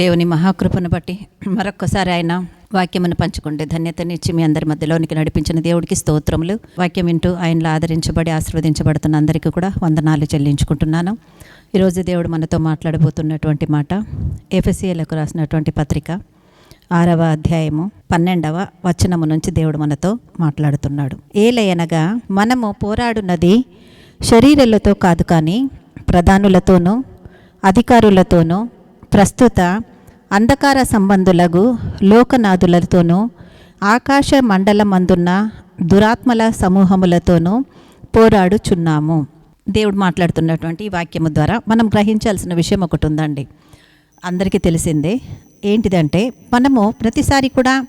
దేవుని మహాకృపను బట్టి మరొక్కసారి ఆయన వాక్యమును పంచుకుంటే ధన్యతనిచ్చి మీ అందరి మధ్యలోనికి నడిపించిన దేవుడికి స్తోత్రములు. వాక్యం వింటూ ఆయనలో ఆదరించబడి ఆశీర్వదించబడుతున్న అందరికీ కూడా వందనాలు చెల్లించుకుంటున్నాను. ఈరోజు దేవుడు మనతో మాట్లాడబోతున్నటువంటి మాట ఎఫ్ఎస్సీలకు రాసినటువంటి పత్రిక ఆరవ అధ్యాయము పన్నెండవ వచనము నుంచి దేవుడు మనతో మాట్లాడుతున్నాడు. ఏలయనగా మనము పోరాడున్నది శరీరాలతో కాదు కానీ ప్రధానులతోనూ అధికారులతోనూ ప్రస్తుత అంధకార సంబంధులకు లోకనాథులతోనూ ఆకాశ మండలమందున్న దురాత్మల సమూహములతోనూ పోరాడుచున్నాము. దేవుడు మాట్లాడుతున్నటువంటి ఈ వాక్యము ద్వారా మనం గ్రహించాల్సిన విషయం ఒకటి ఉందండి. అందరికీ తెలిసిందే ఏంటిదంటే మనము ప్రతిసారి కూడా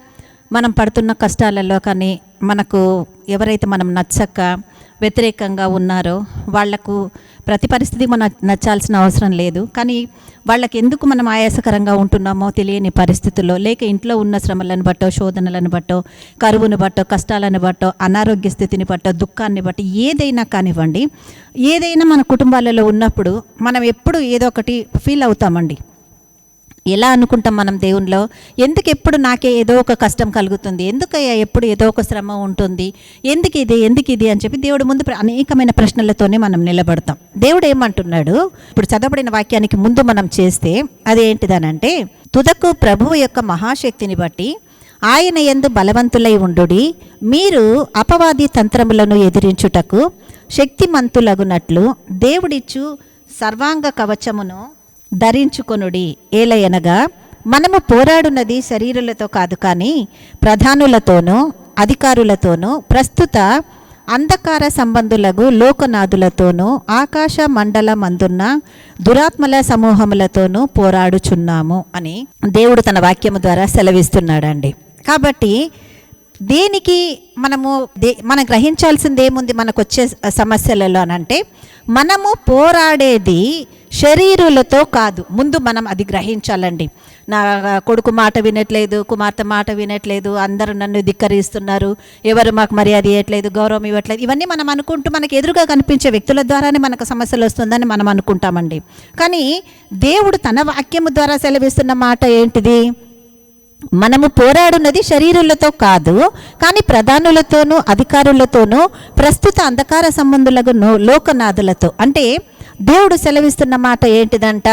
మనం పడుతున్న కష్టాలలో కానీ మనకు ఎవరైతే మనం నచ్చక వ్యతిరేకంగా ఉన్నారో వాళ్ళకు ప్రతి పరిస్థితి మనం నచ్చాల్సిన అవసరం లేదు. కానీ వాళ్ళకి ఎందుకు మనం ఆయాసకరంగా ఉంటున్నామో తెలియని పరిస్థితుల్లో లేక ఇంట్లో ఉన్న శ్రమలను బట్టో శోధనలను బట్టో కరువును బట్టో కష్టాలను బట్టో అనారోగ్య స్థితిని బట్టో దుఃఖాన్ని బట్టి ఏదైనా కానివ్వండి ఏదైనా మన కుటుంబాలలో ఉన్నప్పుడు మనం ఎప్పుడు ఏదో ఒకటి ఫీల్ అవుతామండి. ఎలా అనుకుంటాం మనం దేవునిలో? ఎందుకు ఎప్పుడు నాకే ఏదో ఒక కష్టం కలుగుతుంది? ఎందుకయ్యా ఎప్పుడు ఏదో ఒక శ్రమ ఉంటుంది? ఎందుకు ఇది? ఎందుకు ఇది? అని చెప్పి దేవుడు ముందు ప్ర- అనేకమైన ప్రశ్నలతోనే మనం నిలబడతాం. దేవుడు ఏమంటున్నాడు? ఇప్పుడు చదవబడిన వాక్యానికి ముందు మనం చేస్తే అదేంటిదనంటే తుదకు ప్రభువు యొక్క మహాశక్తిని బట్టి ఆయన ఎందు బలవంతులై ఉండుడి మీరు అపవాది తంత్రములను ఎదిరించుటకు శక్తిమంతులగునట్లు దేవుడిచ్చు సర్వాంగ కవచమును ధరించుకొనుడి. ఏలయనగా మనము పోరాడున్నది శరీరులతో కాదు కానీ ప్రధానులతోనూ అధికారులతోనూ ప్రస్తుత అంధకార సంబంధులకు లోకనాథులతోనూ ఆకాశ మండలమందున్న దురాత్మల సమూహములతోనూ పోరాడుచున్నాము అని దేవుడు తన వాక్యము ద్వారా సెలవిస్తున్నాడండి. కాబట్టి దేనికి మనము దే మనం గ్రహించాల్సింది ఏముంది మనకు వచ్చే సమస్యలలో అంటే మనము పోరాడేది శరీరులతో కాదు. ముందు మనం అది గ్రహించాలండి. నా కొడుకు మాట వినట్లేదు కుమార్తె మాట వినట్లేదు అందరూ నన్ను ధిక్కరిస్తున్నారు ఎవరు మాకు మర్యాద ఇవ్వట్లేదు గౌరవం ఇవ్వట్లేదు ఇవన్నీ మనం అనుకుంటూ మనకు ఎదురుగా కనిపించే వ్యక్తుల ద్వారానే మనకు సమస్యలు వస్తుందని మనం అనుకుంటామండి. కానీ దేవుడు తన వాక్యము ద్వారా సెలవిస్తున్న మాట ఏంటిది? మనము పోరాడున్నది శరీరులతో కాదు కానీ ప్రధానులతోనూ అధికారులతోనూ ప్రస్తుత అంధకార సంబంధులకు నో- లోకనాథులతో. అంటే దేవుడు సెలవిస్తున్న మాట ఏంటిదంట?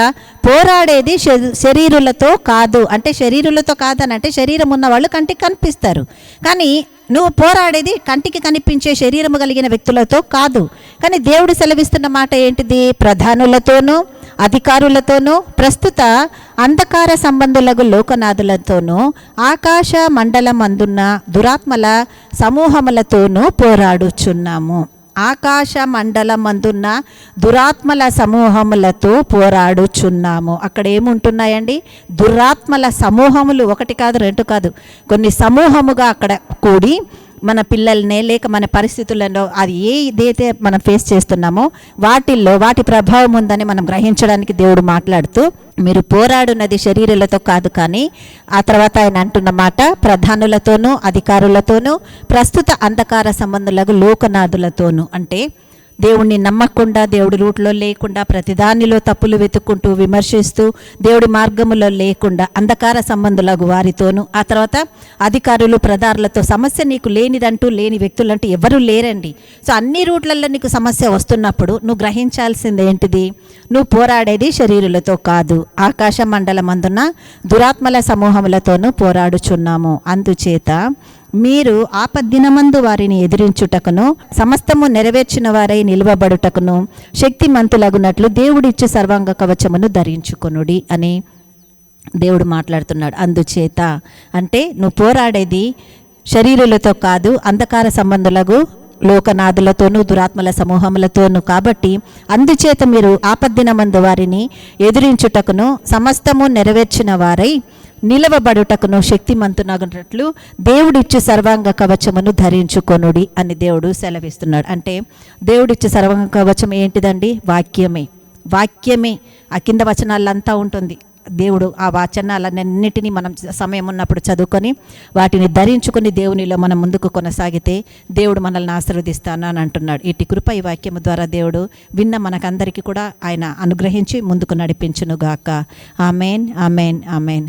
పోరాడేది శరీరులతో కాదు. అంటే శరీరులతో కాదని అంటే శరీరం ఉన్న వాళ్ళు కంటికి కనిపిస్తారు. కానీ నువ్వు పోరాడేది కంటికి కనిపించే శరీరము కలిగిన వ్యక్తులతో కాదు. కానీ దేవుడు సెలవిస్తున్న మాట ఏంటిది? ప్రధానులతోనూ అధికారులతోనూ ప్రస్తుత అంధకార సంబంధులకు లోకనాథులతోనూ ఆకాశ మండలం అందున్న దురాత్మల సమూహములతోనూ పోరాడుచున్నాము. ఆకాశ మండలం అందున్న దురాత్మల సమూహములతో పోరాడుచున్నాము. అక్కడ ఏముంటున్నాయండి? దురాత్మల సమూహములు ఒకటి కాదు రెండు కాదు. కొన్ని సమూహముగా అక్కడ కూడి మన పిల్లల్నే లేక మన పరిస్థితులలో అది ఏ ఇదైతే మనం ఫేస్ చేస్తున్నామో వాటిల్లో వాటి ప్రభావం ఉందని మనం గ్రహించడానికి దేవుడు మాట్లాడుతూ మీరు పోరాడున్నది శరీరాలతో కాదు కానీ ఆ తర్వాత ఆయన అంటున్న మాట ప్రధానులతోనూ అధికారులతోనూ ప్రస్తుత అంధకార సంబంధులకు లోకనాథులతోనూ. అంటే దేవుణ్ణి నమ్మకుండా దేవుడి రూట్లో లేకుండా ప్రతిదానిలో తప్పులు వెతుక్కుంటూ విమర్శిస్తూ దేవుడి మార్గములో లేకుండా అంధకార సంబంధులకు వారితోనూ ఆ తర్వాత అధికారులు ప్రధారులతో సమస్య నీకు లేనిదంటూ లేని వ్యక్తులంటూ ఎవరూ లేరండి. సో అన్ని రూట్లలో నీకు సమస్య వస్తున్నప్పుడు నువ్వు గ్రహించాల్సింది ఏంటిది? నువ్వు పోరాడేది శరీరులతో కాదు. ఆకాశ మండలం అందున దురాత్మల సమూహములతోనూ పోరాడుచున్నాము. అందుచేత మీరు ఆపద్దినమందు వారిని ఎదిరించుటకును సమస్తము నెరవేర్చిన వారై నిలువబడుటకును శక్తిమంతులగునట్లు దేవుడిచ్చు సర్వాంగ కవచమును ధరించుకొనుడి అని దేవుడు మాట్లాడుతున్నాడు. అందుచేత అంటే నువ్వు పోరాడేది శరీరులతో కాదు అంధకార సంబంధులకు లోకనాథులతోనూ దురాత్మల సమూహములతోనూ కాబట్టి అందుచేత మీరు ఆపద్దినమందు వారిని ఎదిరించుటకును సమస్తము నెరవేర్చిన వారై నిలవబడుటకును శక్తిమంతునగినట్లు దేవుడిచ్చే సర్వాంగ కవచమును ధరించుకొనుడి అని దేవుడు సెలవిస్తున్నాడు. అంటే దేవుడిచ్చే సర్వాంగ కవచం ఏంటిదండి? వాక్యమే. వాక్యమే. ఆ కింద వచనాలంతా ఉంటుంది. దేవుడు ఆ వాచనాలన్నింటినీ మనం సమయం ఉన్నప్పుడు చదువుకొని వాటిని ధరించుకొని దేవునిలో మనం ముందుకు కొనసాగితే దేవుడు మనల్ని ఆశీర్వదిస్తాను అని అంటున్నాడు. ఇటు కృప ఈ వాక్యము ద్వారా దేవుడు విన్న మనకందరికీ కూడా ఆయన అనుగ్రహించి ముందుకు నడిపించునుగాక. Amen amen amen.